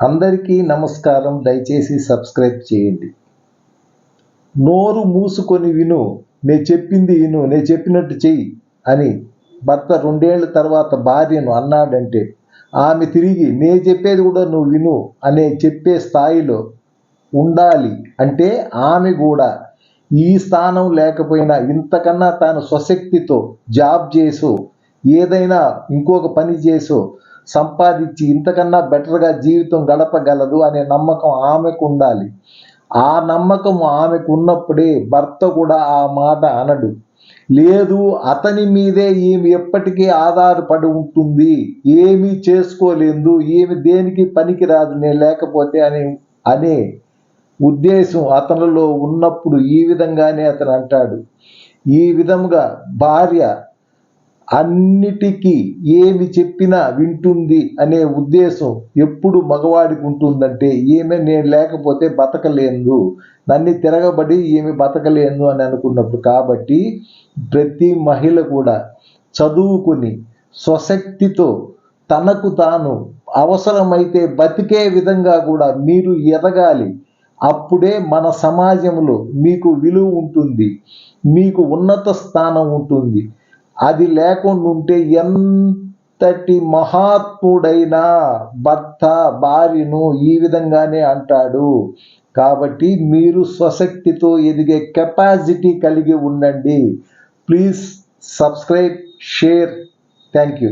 అందరికీ నమస్కారం. దయచేసి సబ్స్క్రైబ్ చేయండి. నోరు మూసుకొని విను. నేను చెప్పింది విను. నేను చెప్పినట్టు చెయ్యి అని భర్త రెండేళ్ళ తర్వాత భార్యను అన్నాడంటే ఆమె తిరిగి నే చెప్పేది కూడా నువ్వు విను అనే చెప్పే స్థాయిలో ఉండాలి అంటే ఆమె కూడా ఈ స్థానం లేకపోయినా ఇంతకన్నా తాను స్వశక్తితో జాబ్ చేసో ఏదైనా ఇంకొక పని చేసో సంపాదించి ఇంతకన్నా బెటర్గా జీవితం గడపగలదు అనే నమ్మకం ఆమెకు ఉండాలి. ఆ నమ్మకం ఆమెకు ఉన్నప్పుడే భర్త కూడా ఆ మాట అనడు. లేదు అతని మీదే ఈమె ఎప్పటికీ ఆధారపడి ఉంటుంది. ఏమీ చేసుకోలేదు ఈమె దేనికి పనికిరాదు నేను లేకపోతే అని అనే ఉద్దేశం అతనిలో ఉన్నప్పుడు ఈ విధంగానే అతను అంటాడు. ఈ విధంగా భార్య అన్నిటికీ ఏమి చెప్పినా వింటుంది అనే ఉద్దేశం ఎప్పుడు మగవాడికి ఉంటుందంటే ఈమె నేను లేకపోతే బతకలేదు. నన్ను తిరగబడి ఈమె బతకలేదు అని అనుకున్నప్పుడు కాబట్టి ప్రతి మహిళ కూడా చదువుకుని స్వశక్తితో తనకు తాను అవసరమైతే బతికే విధంగా కూడా మీరు ఎదగాలి. అప్పుడే మన సమాజంలో మీకు విలువ ఉంటుంది మీకు ఉన్నత స్థానం ఉంటుంది. అది లేకుండా ఉంటే ఎంతటి మహాత్ముడైనా భర్త భార్యను ఈ విధంగానే అంటాడు. కాబట్టి మీరు స్వశక్తితో ఎదిగే కెపాసిటీ కలిగి ఉండండి. Please subscribe share. Thank you.